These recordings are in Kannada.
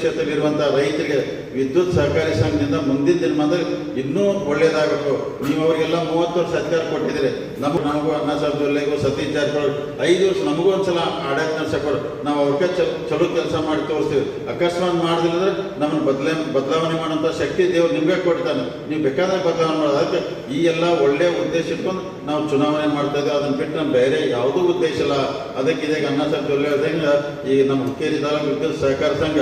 ಕ್ಷೇತ್ರದಲ್ಲಿರುವಂತಹ ರೈತರಿಗೆ ವಿದ್ಯುತ್ ಸಹಕಾರಿ ಸಂಘದಿಂದ ಮುಂದಿನ ದಿನಮಾನದಲ್ಲಿ ಇನ್ನೂ ಒಳ್ಳೇದಾಗಬೇಕು. ನೀವು ಅವರಿಗೆಲ್ಲ ಮೂವತ್ತು ವರ್ಷ ಅಧಿಕಾರ ಕೊಟ್ಟಿದ್ದೀರಿ. ನಮ್ಗೆ ನಮಗೂ ಅಣ್ಣ ಸಾಹೇಬ್ ಸತೀಶ್ ಜಾರಕಿಹೊಳಿ ಐದು ವರ್ಷ ನಮಗೂ ಒಂದ್ಸಲ ಆಡಳಿತ ನಡೆಸಕ್ಕೆ ನಾವು ಅವ್ರಿಗೆ ಚಲೋ ಕೆಲಸ ಮಾಡಿ ತೋರಿಸ್ತೀವಿ. ಅಕಸ್ಮಾತ್ ಮಾಡದಿಲ್ಲ ಅಂದ್ರೆ ನಮ್ಮನ್ನು ಬದಲೇ, ಬದಲಾವಣೆ ಮಾಡುವಂತ ಶಕ್ತಿ ದೇವರು ನಿಮಗೆ ಕೊಡ್ತಾನೆ. ನೀವು ಬೇಕಾದಾಗ ಬದಲಾವಣೆ ಮಾಡೋದು. ಅದಕ್ಕೆ ಈ ಎಲ್ಲ ಒಳ್ಳೆಯ ಉದ್ದೇಶ ಇಟ್ಕೊಂಡು ನಾವು ಚುನಾವಣೆ ಮಾಡ್ತಾ ಇದ್ದೀವಿ. ಅದನ್ನ ಬಿಟ್ಟು ನಮ್ಮ ಬೇರೆ ಯಾವುದೂ ಉದ್ದೇಶ ಇಲ್ಲ. ಅದಕ್ಕೆ ಇದೀಗ ಅಣ್ಣ ಸಾಹೇಬ್ ಜೊಲ್ಲೆ ಈಗ ನಮ್ಮ ಹುಕ್ಕೇರಿ ತಾಲೂಕು ಸಹಕಾರ ಸಂಘ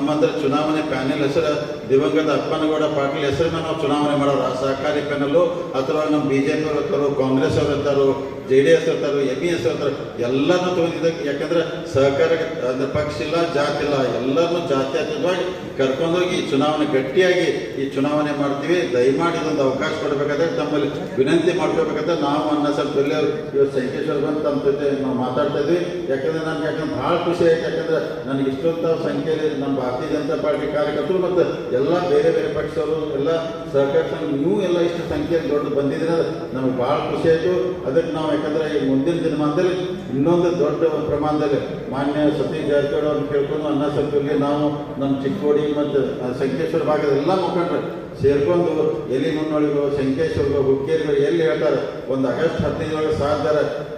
ನಮ್ಮಂದ್ರೆ ಚುನಾವಣೆ ಪ್ಯಾನೆಲ್ ಹೆಸರು, ದಿವಂಗತ ಅಪ್ಪನಗೌಡ ಪಾಟೀಲ್ ಹೆಸರನ್ನ ನಾವು ಚುನಾವಣೆ ಮಾಡೋರು. ಆ ಸಹಕಾರಿ ಪ್ಯಾನಲ್ಲು ಅಥವಾ ನಮ್ಮ ಬಿ ಜೆ ಪಿ ಅವರು ಕಾಂಗ್ರೆಸ್ ಅವರು ಇರ್ತಾರೋ ಜೆ ಡಿ ಎಸ್ ಇರ್ತಾರೋ ಎಂ ಇ ಎಸ್ ಇರ್ತಾರೆ ಎಲ್ಲರನ್ನೂ ತಗೊಂಡಿದ್ದಕ್ಕೆ ಯಾಕಂದ್ರೆ ಸಹಕಾರ, ಅಂದ್ರೆ ಪಕ್ಷ ಇಲ್ಲ, ಜಾತಿ ಇಲ್ಲ ಎಲ್ಲರನ್ನೂ ಜಾತ್ಯತೀತವಾಗಿ ಕರ್ಕೊಂಡೋಗಿ ಈ ಚುನಾವಣೆ ಗಟ್ಟಿಯಾಗಿ ಈ ಚುನಾವಣೆ ಮಾಡ್ತೀವಿ. ದಯಮಾಡಿ ಇದೊಂದು ಅವಕಾಶ ಕೊಡಬೇಕಾದ್ರೆ ತಮ್ಮಲ್ಲಿ ವಿನಂತಿ ಮಾಡ್ಕೋಬೇಕಾದ್ರೆ ನಾವು ಅನ್ನ ಸ್ವಲ್ಪ ಜೊಲ್ಲೆ ಅವ್ರು ಇವತ್ತು ಸಂಕೇಶ್ವರ ಬಂದು ತಮ್ಮ ಜೊತೆ ನಾವು ಮಾತಾಡ್ತಾ ಇದ್ವಿ. ಯಾಕಂದ್ರೆ ನನ್ಗೆ ಯಾಕಂದ್ರೆ ಭಾಳ ಖುಷಿ ಆಯ್ತು. ಯಾಕಂದ್ರೆ ನನಗೆ ಇಷ್ಟೊಂದು ಸಂಖ್ಯೆಯಲ್ಲಿ ನಮ್ಮ ಭಾರತೀಯ ಜನತಾ ಪಾರ್ಟಿ ಕಾರ್ಯಕರ್ತರು ಮತ್ತು ಎಲ್ಲ ಬೇರೆ ಬೇರೆ ಪಕ್ಷದವರು, ಎಲ್ಲ ಸಹಕಾರ ನೀವು ಎಲ್ಲ ಇಷ್ಟು ಸಂಖ್ಯೆಯಲ್ಲಿ ದೊಡ್ಡ ಬಂದಿದ್ರೆ ನಮಗೆ ಭಾಳ ಖುಷಿ ಆಯಿತು. ಅದಕ್ಕೆ ನಾವು ಯಾಕಂದ್ರೆ ಈ ಮುಂದಿನ ದಿನಮಾನದಲ್ಲಿ ಇನ್ನೊಂದು ದೊಡ್ಡ ಪ್ರಮಾಣದಲ್ಲಿ ಮಾನ್ಯ ಸತೀಶ್ ಜಾರಕಿಹೊಳಿ ಅವ್ರನ್ನ ಕೇಳ್ಕೊಂಡು ಅನ್ನ ಸಂಖ್ಯೆಯಲ್ಲಿ ನಾವು ನಮ್ಮ ಚಿಕ್ಕೋಡಿ ಮತ್ತು ಸಂಕೇಶ್ವರ ಭಾಗದ ಎಲ್ಲ ಮುಖಂಡರು ಸೇರ್ಕೊಂಡು ಎಲ್ಲಿ ಮುನ್ನೋಳಿಗೋ ಶಂಕೇಶ್ವರಿಗೋ ಹುಕ್ಕೇರಿಗೋ ಎಲ್ಲಿ ಹೇಳ್ತಾರೆ? ಒಂದು ಆಗಸ್ಟ್ ಹದಿನೈದರೊಳಗೆ ಸಾಧ್ಯ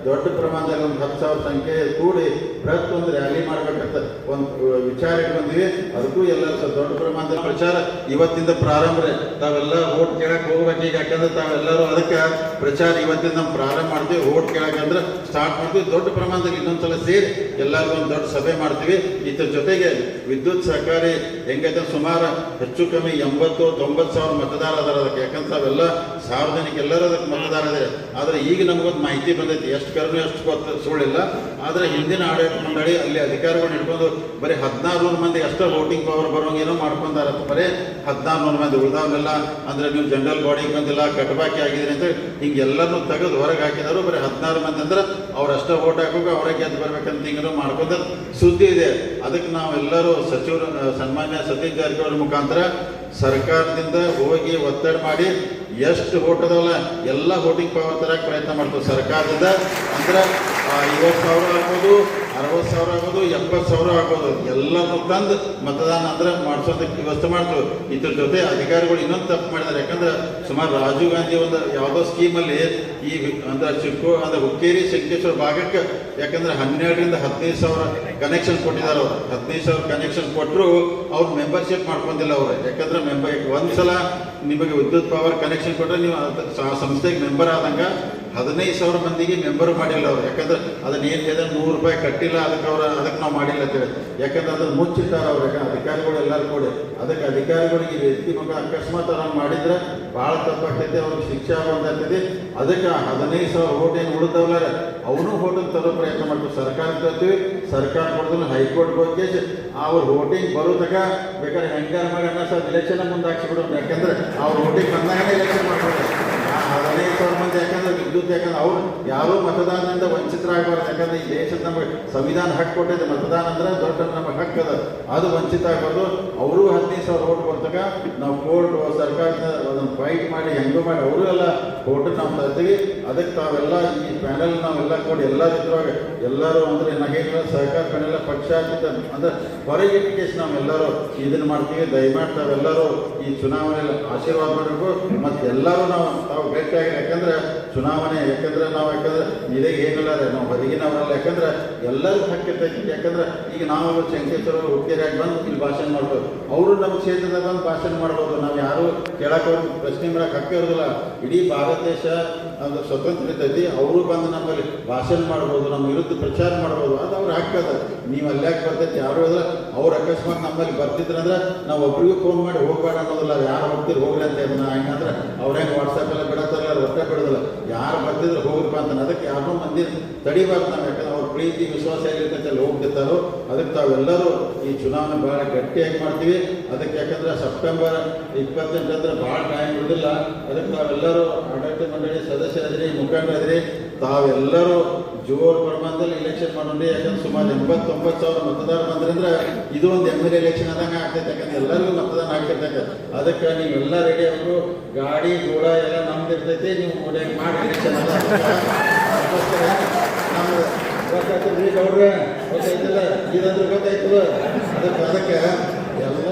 ದೊಡ್ಡ ಪ್ರಮಾಣದಲ್ಲಿ ಒಂದು ಹತ್ತು ಸಾವಿರ ಸಂಖ್ಯೆ ಕೂಡಿ ಪ್ರತಿಯೊಂದು ರ್ಯಾಲಿ ಮಾಡ್ಬೇಕಂತ ಒಂದು ವಿಚಾರ ಬಂದ್ವಿ. ಅದಕ್ಕೂ ಎಲ್ಲ ದೊಡ್ಡ ಪ್ರಮಾಣದಲ್ಲಿ ಪ್ರಚಾರ ಇವತ್ತಿಂದ ಪ್ರಾರಂಭ ರೀ. ತಾವೆಲ್ಲ ಓಟ್ ಕೇಳಕ್ಕೆ ಹೋಗ್ಬೇಕು ಈಗ, ಯಾಕಂದ್ರೆ ತಾವೆಲ್ಲರೂ ಅದಕ್ಕೆ ಪ್ರಚಾರ ಇವತ್ತಿಂದ ನಾವು ಪ್ರಾರಂಭ ಮಾಡ್ತೀವಿ. ಓಟ್ ಕೇಳಕ್ಕಂದ್ರೆ ಸ್ಟಾರ್ಟ್ ಮಾಡ್ತೀವಿ. ದೊಡ್ಡ ಪ್ರಮಾಣದಲ್ಲಿ ಇನ್ನೊಂದ್ಸಲ ಸೇರಿ ಎಲ್ಲರಿಗೂ ಒಂದು ದೊಡ್ಡ ಸಭೆ ಮಾಡ್ತೀವಿ. ಇದ್ರ ಜೊತೆಗೆ ವಿದ್ಯುತ್ ಸಹಕಾರಿ ಹೆಂಗೈತೆ? ಸುಮಾರು ಹೆಚ್ಚು ಕಮ್ಮಿ ಎಂಬತ್ತು, ತೊಂಬತ್ತು ಸಾವಿರ ಮತದಾರ ಅದಾರ ಅದಕ್ಕೆ. ಯಾಕಂದ್ರೆ ಅವೆಲ್ಲ ಸಾರ್ವಜನಿಕ ಎಲ್ಲರೂ ಅದಕ್ಕೆ ಮತದಾರ ಇದೆ ಆದರೆ ಈಗ ನಮಗೊಂದು ಮಾಹಿತಿ ಬಂದೈತಿ. ಎಷ್ಟು ಕರ್ಮಿ ಅಷ್ಟು ಗೊತ್ತ ಸುಳ್ಳಿಲ್ಲ. ಆದರೆ ಹಿಂದಿನ ಆಡಳಿತ ಮಂಡಳಿ ಅಲ್ಲಿ ಅಧಿಕಾರಿಗಳು ಹಿಡ್ಕೊಂಡು ಬರೀ ಹದಿನಾರು ನೂರು ಮಂದಿ ಅಷ್ಟೇ ವೋಟಿಂಗ್ ಪವರ್ ಬರೋಂಗೇನೋ ಮಾಡ್ಕೊಂಡಾರ ಬರೀ ಹದಿನಾರು ನೂರು ಮಂದಿ ಉಳಿದಾವೆಲ್ಲ ಅಂದರೆ ನೀವು ಜನರಲ್ ಬಾಡಿಗೆ ಬಂದಿಲ್ಲ, ಕಟಬಾಕಿ ಆಗಿದ್ರಿ ಅಂತ ಹಿಂಗೆಲ್ಲರೂ ತೆಗೆದು ಹೊರಗೆ ಹಾಕಿದಾರು. ಬರೀ ಹದಿನಾರು ಮಂದಿ ಅಂದ್ರೆ ಅವ್ರು ಅಷ್ಟೇ ವೋಟ್ ಹಾಕೋಕೆ ಅವರೇ ಗೆದ್ದು ಬರ್ಬೇಕಂತ ಹಿಂಗೇನೋ ಮಾಡ್ಕೊಂಡ ಸುದ್ದಿ ಇದೆ. ಅದಕ್ಕೆ ನಾವೆಲ್ಲರೂ ಸಚಿವರು, ಸನ್ಮಾನ್ಯ ಸತೀಶ್ ಜಾರಕಿಹೊಳಿ ಮುಖಾಂತರ ಸರ್ಕಾರದಿಂದ ಹೋಗಿ ಒತ್ತಡ ಮಾಡಿ ಎಷ್ಟು ಓಟ್ ಎಲ್ಲ ವೋಟಿಂಗ್ ಪವರ್ ತರಕ್ಕೆ ಪ್ರಯತ್ನ ಮಾಡ್ತೀವಿ ಸರ್ಕಾರದಿಂದ. ಅಂದ್ರೆ ಐವತ್ತು ಸಾವಿರ ಆಗ್ಬೋದು ಅರವತ್ತು ಸಾವಿರ ಆಗೋದು, ಎಪ್ಪತ್ತು ಸಾವಿರ ಆಗೋದು, ಎಲ್ಲನೂ ತಂದು ಮತದಾನ ಅಂದ್ರೆ ಮಾಡಿಸೋದಕ್ಕೆ ವ್ಯವಸ್ಥೆ ಮಾಡ್ತು ಇದ್ರ ಜೊತೆ ಅಧಿಕಾರಿಗಳು ಇನ್ನೊಂದು ತಪ್ಪು ಮಾಡಿದ್ದಾರೆ. ಯಾಕಂದ್ರೆ ಸುಮಾರು ರಾಜೀವ್ ಗಾಂಧಿ ಒಂದು ಯಾವುದೋ ಸ್ಕೀಮಲ್ಲಿ ಈ ಅಂದ್ರೆ ಆದ ಅಂದ್ರೆ ಹುಕ್ಕೇರಿ ಸಂಕೇಶ್ವರ ಭಾಗಕ್ಕೆ ಯಾಕಂದ್ರೆ ಹನ್ನೆರಡರಿಂದ ಹದಿನೈದು ಸಾವಿರ ಕನೆಕ್ಷನ್ ಕೊಟ್ಟಿದ್ದಾರೆ ಅವರು. ಹದಿನೈದು ಸಾವಿರ ಕನೆಕ್ಷನ್ ಕೊಟ್ಟರು ಅವ್ರು ಮೆಂಬರ್ಶಿಪ್ ಮಾಡ್ಕೊಂಡಿಲ್ಲ ಅವರು. ಯಾಕಂದ್ರೆ ಮೆಂಬರ್ ಒಂದ್ಸಲ ನಿಮಗೆ ವಿದ್ಯುತ್ ಪವರ್ ಕನೆಕ್ಷನ್ ಕೊಟ್ಟರೆ ನೀವು ಆ ಸಂಸ್ಥೆಗೆ ಮೆಂಬರ್ ಆದಂಗ ಹದಿನೈದು ಸಾವಿರ ಮಂದಿಗೆ ಮೆಂಬರ್ ಮಾಡಿಲ್ಲ ಅವರು. ಯಾಕಂದ್ರೆ ಅದನ್ನ ಏನು ಹೇಳಿದ್ರೆ ನೂರು ರೂಪಾಯಿ ಕಟ್ಟಿಲ್ಲ, ಅದಕ್ಕೆ ಅವ್ರ ಅದಕ್ಕೆ ನಾವು ಮಾಡಿಲ್ಲ ಅಂತೇಳಿ ಯಾಕಂದ್ರೆ ಅದನ್ನು ಮುಚ್ಚಿಟ್ಟಾರ ಅವ್ರು. ಯಾಕೆ ಅಧಿಕಾರಿಗಳು ಎಲ್ಲರೂ ಕೂಡ. ಅದಕ್ಕೆ ಅಧಿಕಾರಿಗಳಿಗೆ ವ್ಯಕ್ತಿ ಮಗ ಅಕಸ್ಮಾತ್ ಅದನ್ನು ಮಾಡಿದ್ರೆ ಭಾಳ ತಪ್ಪಾಗ್ತೈತೆ, ಅವ್ರಿಗೆ ಶಿಕ್ಷೆ ಆಗೋದಾಗ್ತೈತಿ ಅದಕ್ಕೆ ಹದಿನೈದು ಸಾವಿರ ಓಟ್ ಏನು ಉಳಿದವಲ್ಲ ಅವನು ಹೋಟೆಲ್ ತರೋ ಪ್ರಯತ್ನ ಮಾಡ್ತೀವಿ ಸರ್ಕಾರ ತರ್ತೀವಿ, ಸರ್ಕಾರ ಕೊಡ್ತಾರೆ ಹೈಕೋರ್ಟ್ ಹೋಗಿ ಅವ್ರ ವೋಟಿಂಗ್ ಬರೋ ತನಕ ಬೇಕಾದ್ರೆ ಹೆಂಗಾರ ಮಾಡೋಣ ಸರ್ ಇಲೆಕ್ಷನ್ ಮುಂದೆ ಹಾಕ್ಸಿಬಿಡೋದು ಯಾಕಂದ್ರೆ ಅವ್ರ ವೋಟಿಂಗ್ ಬಂದಾಗನೇ ಇಲೆಕ್ಷನ್ ಮಾಡ್ಬೋದು ಹದಿನೈದು ಸಾವಿರ ಮಂದಿ ಯಾಕಂದ್ರೆ ವಿದ್ಯುತ್ ಯಾಕಂದ್ರೆ ಅವ್ರು ಯಾರೂ ಮತದಾನದಿಂದ ವಂಚಿತರಾಗಬಾರ್ದು. ಯಾಕಂದ್ರೆ ಈ ದೇಶದ ನಮಗೆ ಸಂವಿಧಾನ ಹಕ್ಕು ಕೊಟ್ಟಿದೆ ಮತದಾನ ಅಂದ್ರೆ ದೊಡ್ಡ ನಮಗೆ ಹಕ್ಕು ಅದ ವಂಚಿತ ಆಗೋದು ಅವರು ಹದಿನೈದು ಸಾವಿರ ಓಟ್ ಬರ್ತಾಗ ನಾವು ಕೋರ್ಟ್ ಸರ್ಕಾರದ ಅದನ್ನು ಫೈಟ್ ಮಾಡಿ, ಹೆಂಗೋ ಮಾಡಿ, ಅವರು ಎಲ್ಲ ಕೋರ್ಟ್ ನಾವು ತರ್ತೀವಿ ಅದಕ್ಕೆ ತಾವೆಲ್ಲ ಈ ಪ್ಯಾನಲ್ ನಾವೆಲ್ಲ ಕೊಡಿ ಎಲ್ಲ ಇದ್ರಾಗ ಎಲ್ಲರೂ ಅಂದ್ರೆ ನಗೇನಿಲ್ಲ ಸಹಕಾರ ಪಕ್ಷ ಪಕ್ಷಾತೀತ ಅಂದ್ರೆ ಹೊರಗೆ ಕೇಸ್ ನಾವೆಲ್ಲರೂ ಇದನ್ನು ಮಾಡ್ತೀವಿ, ದಯಮಾಡಿ ತಾವೆಲ್ಲರೂ ಈ ಚುನಾವಣೆಯಲ್ಲಿ ಆಶೀರ್ವಾದ ಮಾಡಬೇಕು. ಮತ್ತು ಎಲ್ಲರೂ ನಾವು, ತಾವು ಭೇಟಿಯಾಗಿ ಯಾಕಂದ್ರೆ ಚುನಾವಣೆ, ಯಾಕಂದ್ರೆ ನಾವು, ಯಾಕಂದ್ರೆ ಇದೇ ಏನಿಲ್ಲ ನಾವು ಹೊರಗಿನವರಲ್ಲ, ಯಾಕಂದ್ರೆ ಎಲ್ಲರೂ ಹಕ್ಕಿರ್ತೈತಿ ಯಾಕಂದ್ರೆ ಈಗ ನಾವು ಶಂಕೇಶ್ವರ ಹುಕ್ಕೇರಿಯಾಗಿ ಬಂದು ಇಲ್ಲಿ ಭಾಷಣ ಮಾಡ್ಬೋದು. ಅವರು ನಮ್ಮ ಕ್ಷೇತ್ರದಾಗ ಬಂದು ಭಾಷಣ ಮಾಡ್ಬೋದು. ನಾವು ಯಾರು ಅವ್ರಿಗೆ ಪ್ರಶ್ನೆ ಹಕ್ಕೇ ಇರೋದಿಲ್ಲ. ಇಡೀ ಭಾರತ ದೇಶ ಅದು ಸ್ವತಂತ್ರ ಇರ್ತೈತಿ. ಅವರು ಬಂದು ನಮ್ಮಲ್ಲಿ ಭಾಷಣ ಮಾಡ್ಬೋದು, ನಮ್ಮ ವಿರುದ್ಧ ಪ್ರಚಾರ ಮಾಡ್ಬೋದು. ಅದು ಅವ್ರ ಹಕ್ಕದ ನೀವು ಅಲ್ಲಾಕ್ ಬರ್ತೈತಿ? ಯಾರು ಹೇಳಿದ್ರೆ ಅವ್ರು ಅಕಸ್ಮಾತ್ ನಮ್ಮಲ್ಲಿ ಬರ್ತಿದ್ರಂದ್ರೆ ನಾವು ಒಬ್ರಿಗೂ ಫೋನ್ ಮಾಡಿ ಹೋಗ್ಬೇಡ ಅನ್ನೋದಿಲ್ಲ. ಯಾರು ಹೋಗ್ತೀರಿ ಹೋಗ್ರಿ ಅಂತ ಹೆಂಗಂದ್ರೆ ಹೆಂಗೆ ವಾಟ್ಸಪ್ ಎಲ್ಲ ಬಿಡತ್ತಾರಲ್ಲ ಒಟ್ಟೆ ಬಿಡೋದಿಲ್ಲ. ಯಾರು ಬರ್ತಿದ್ರೆ? ಹೋಗ್ರಪ್ಪ ಅಂತ ಅದಕ್ಕೆ ಯಾರೋ ಮಂದಿ ತಡಿಬಾರ್ದು ನಾವು ಯಾಕಂದ್ರೆ ಅವ್ರ ಪ್ರೀತಿ, ವಿಶ್ವಾಸ ಏನಿರ್ತೈತೆ ಅಲ್ಲಿ ಹೋಗ್ತಿರ್ತಾರೋ ಅದಕ್ಕೆ ತಾವೆಲ್ಲರೂ ಈ ಚುನಾವಣೆ ಭಾಳ ಗಟ್ಟಿಯಾಗಿ ಮಾಡ್ತೀವಿ. ಅದಕ್ಕೆ ಯಾಕಂದ್ರೆ ಸೆಪ್ಟೆಂಬರ್ ಇಪ್ಪತ್ತೆಂಟಂದ್ರೆ ಭಾಳ ಟೈಮ್ ಇರೋದಿಲ್ಲ. ಅದಕ್ಕೆ ತಾವೆಲ್ಲರೂ ಆಡಳಿತ ಮಂಡಳಿ ಸದಸ್ಯರಾದ್ರಿ, ಮುಖಂಡರಾದ್ರಿ, ತಾವೆಲ್ಲರೂ ಜೋರ್ ಪ್ರಮಾಣದಲ್ಲಿ ಇಲೆಕ್ಷನ್ ಮಾಡೋಣ ಯಾಕಂದ್ರೆ ಸುಮಾರು ಎಂಬತ್ತೊಂಬತ್ತು ಸಾವಿರ ಮತದಾರ ಬಂದ್ರಂದ್ರೆ ಇದು ಒಂದು ಎಂ ಎಲ್ ಎಲೆಕ್ಷನ್ ಆದಂಗೆ ಆಗ್ತೈತೆ. ಯಾಕಂದ್ರೆ ಎಲ್ಲರಿಗೂ ಮತದಾನ ಆಗ್ತಿರ್ತೈತೆ. ಅದಕ್ಕೆ ನೀವೆಲ್ಲ ರೆಡಿ ಅವರು ಗಾಡಿ ಗೋಳ ಎಲ್ಲ ನಮ್ದು ಇರ್ತೈತಿ ನೀವು ಮಾಡಿ ಎಲೆಕ್ಷನ್ ಅದಕ್ಕೋಸ್ಕರ ನಮ್ದು ಗೊತ್ತಾಯ್ತಲ್ರಿ ಗೌಡ್ರೆ ಗೊತ್ತಾಯ್ತಲ್ಲ ಇದಂದ್ರೆ ಗೊತ್ತಾಯ್ತದ ಅದಕ್ಕೆ ಅದಕ್ಕೆ ಎಲ್ಲ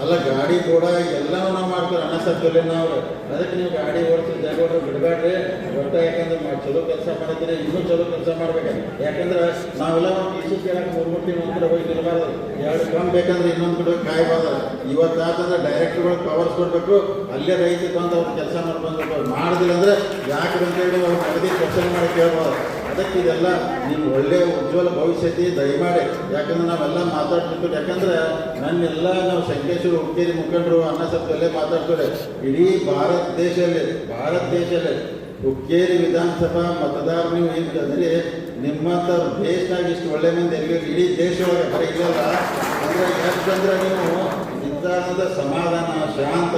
ಅಲ್ಲ ಗಾಡಿ ಕೂಡ ಎಲ್ಲವನ್ನ ಮಾಡ್ತಾರೆ ಮಾಡ್ತೀವಿ ಅಣ್ಣ ನಾವು ಅದಕ್ಕೆ ನೀವು ಗಾಡಿ ಓಡಿಸಿ ಜಾಗ ಬಿಡಬೇಡ್ರಿ ಒಟ್ಟ ಯಾಕಂದ್ರೆ ಚಲೋ ಕೆಲಸ ಮಾಡಿದ್ರೆ ಇನ್ನೂ ಚಲೋ ಕೆಲಸ ಮಾಡ್ಬೇಕು ಯಾಕಂದ್ರೆ ನಾವೆಲ್ಲ ಒಂದು ಇಸು ಕೇಳಕ್ಕೆ ಮೂರು ಮೂರು ತಿಂಗಳು ಹೋಗಿ ನಿಲ್ಬಾರ್ದು ಎರಡು ಕಮ್ಮಿ ಬೇಕಂದ್ರೆ ಇನ್ನೊಂದು ಕಡೆ ಕಾಯ್ಬಾರ್ದು ಇವತ್ತು ಆತಂದ್ರೆ ಡೈರೆಕ್ಟ್ರುಗಳು ಕವರ್ಸ್ ಕೊಡಬೇಕು ಅಲ್ಲೇ ರೈತ ಬಂದು ಅವ್ರು ಕೆಲಸ ಮಾಡ್ಕೊಂಡು ಮಾಡಿದಿಲ್ಲ ಅಂದ್ರೆ ಯಾಕೆ ಅಂತ ಹೇಳಿ ಅವ್ರು ನಗದಿ ಕ್ವಶನ್ ಮಾಡಿ ಕೇಳ್ಬೋದು ಅದಕ್ಕೆ ಇದೆಲ್ಲ ನಿಮ್ಮ ಒಳ್ಳೆಯ ಉಜ್ವಲ ಭವಿಷ್ಯತಿ ದಯಮಾಡಿ. ಯಾಕಂದ್ರೆ ನಾವೆಲ್ಲ ಮಾತಾಡ್ತಿರ್ತೀವಿ. ಯಾಕಂದ್ರೆ ನನ್ನೆಲ್ಲ ನಾವು ಶಂಕೇಶ್ವರು ಹುಕ್ಕೇರಿ ಮುಖಂಡರು, ಅನ್ನ ಎಲ್ಲೇ ಮಾತಾಡ್ತಾರೆ. ಇಡೀ ಭಾರತ ದೇಶದಲ್ಲಿ ಭಾರತ ದೇಶದಲ್ಲಿ ಹುಕ್ಕೇರಿ ವಿಧಾನಸಭಾ ಮತದಾರ ನೀವು ಅಂದ್ರೆ ನಿಮ್ಮಂಥ ದೇಶನಾಗ ಇಷ್ಟು ಒಳ್ಳೆ ಮಂದಿ ಎಲ್ಲಿ ಇಡೀ ದೇಶ ಒಳಗೆ ಬರೀ ಇಲ್ಲಲ್ಲ. ಅಂದ್ರೆ ಯಾಕಂದ್ರೆ ನೀವು ಇಂಥ ಸಮಾಧಾನ, ಶಾಂತ,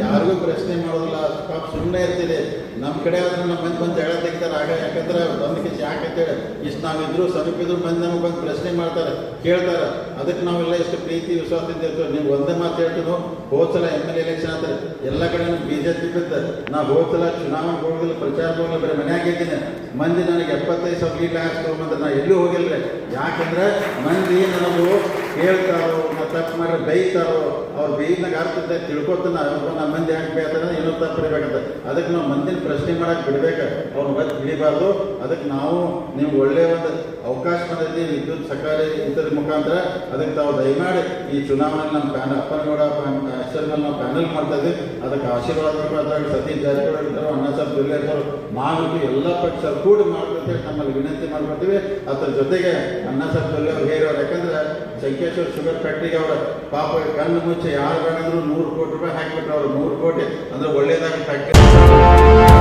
ಯಾರಿಗೂ ಪ್ರಶ್ನೆ ಮಾಡೋದಿಲ್ಲ. ಪಾಪ ಸುಮ್ಮನೆ ಇರ್ತಿದೆ ನಮ್ಮ ಕಡೆ ಆದ್ರೆ ನಮ್ಮ ಮಂದಿ ಬಂದು ಜಗಳ ತೆಗಿತಾರೆ. ಆಗ ಯಾಕಂದ್ರೆ ಬಂದು ಕೆಜಿ ಯಾಕಂತೇಳಿ ಇಷ್ಟು ನಾವಿದ್ರು ಸಮೀಪ ಇದ್ರು ಬಂದು ನಮಗೆ ಬಂದು ಪ್ರಶ್ನೆ ಮಾಡ್ತಾರೆ, ಕೇಳ್ತಾರೆ. ಅದಕ್ಕೆ ನಾವೆಲ್ಲ ಎಷ್ಟು ಪ್ರೀತಿ ವಿಶ್ವಾಸದಿಂದ ಇರ್ತೀವಿ. ನೀವು ಒಂದೇ ಮಾತು ಹೇಳ್ತೀವಿ ಹೋದ್ಸಲ ಎಂ ಎಲ್ ಎಲೆಕ್ಷನ್ ಅಂತಾರೆ ಎಲ್ಲ ಕಡೆ ಬಿ ಜೆ ಪಿ ಬಿದ್ದ. ನಾ ಹೋದ್ಸಲ ಚುನಾವಣೆ ಹೋಗಿಲ್ಲ ಪ್ರಚಾರ ಹೋಗಿಲ್ಲ ಬರೀ ಮನ್ಯಾಗ ಇದ್ದೀನಿ. ಮಂದಿ ನನಗೆ ಎಪ್ಪತ್ತೈದು ಸಾವಿರ ಲೀಟ್ ಹಾಕಿ ತೊಗೊಂಬಂದ್ರೆ ನಾ ಎಲ್ಲೂ ಹೋಗಿಲ್ಲ ಯಾಕಂದ್ರೆ ಮಂದಿ ನನಗೂ ಕೇಳ್ತಾರೋ ತಪ್ಪು ಮಾಡಿ ಬೈತಾರೋ, ಅವ್ರು ಬೈದಾಗ ಆಗ್ತದೆ ತಿಳ್ಕೊತಾನ ನಮ್ಮ ಮಂದಿ ಯಾಕೆ ಬೈತಾರೆ ಏನೋ ತಪ್ಪು ಇರಬೇಕಂತ ಅದಕ್ಕೆ ನಾವು ಮಂದಿನ ಪ್ರಶ್ನೆ ಮಾಡಕ್ಕೆ ಬಿಡ್ಬೇಕು. ಅವ್ರು ಮತ್ತೆ ಹಿಡಿಬಾರ್ದು ಅದಕ್ಕೆ ನಾವು, ನೀವು ಒಳ್ಳೆಯ ಒಂದು ಅವಕಾಶ ಬಂದೈತಿ ವಿದ್ಯುತ್ ಸಕಾಲಿ ಇದ್ರ ಮುಖಾಂತರ ಅದಕ್ಕೆ ತಾವು ದಯಮಾಡಿ ಈ ಚುನಾವಣೆ ನಮ್ಮ ಪ್ಯಾನಲ್ ಅಪ್ಪನಗೌಡ ಹೆಸರು ಮೇಲೆ ನಾವು ಪ್ಯಾನಲ್ ಮಾಡ್ತಾ ಇದ್ವಿ ಅದಕ್ಕೆ ಆಶೀರ್ವಾದ ಸತೀಶ್ ಜಾರಕಿಹೊಳಿ ಇದ್ದರು ಅಣ್ಣ ಸಾಹೇಬ್ ದುರ್ಲೆ ಮಾಡಿ ಎಲ್ಲ ಪಕ್ಷ ಕೂಡಿ ಮಾಡ್ಕೊತೇವೆ ನಮ್ಮಲ್ಲಿ ವಿನಂತಿ ಮಾಡ್ತೀವಿ ಅದ್ರ ಜೊತೆಗೆ ಅಣ್ಣ ಸಾಹೇಬ್ ದುರ್ಲೆ ಅವ್ರು ಹೇಳಿರೋರು ಯಾಕಂದ್ರೆ ಶಂಕೇಶ್ವರ್ ಶುಗರ್ ಫ್ಯಾಕ್ಟ್ರಿಗೆ ಅವರ ಪಾಪ ಕಣ್ಣು ಮುಚ್ಚೆ ಯಾರು ಬೇಡಂದ್ರು ನೂರು ಕೋಟಿ ರೂಪಾಯಿ ಹಾಕಿಬಿಟ್ರು ಅವ್ರು ನೂರು ಕೋಟಿ ಅಂದ್ರೆ ಒಳ್ಳೇದಾಗಿ ಫ್ಯಾಕ್ಟ್ರಿ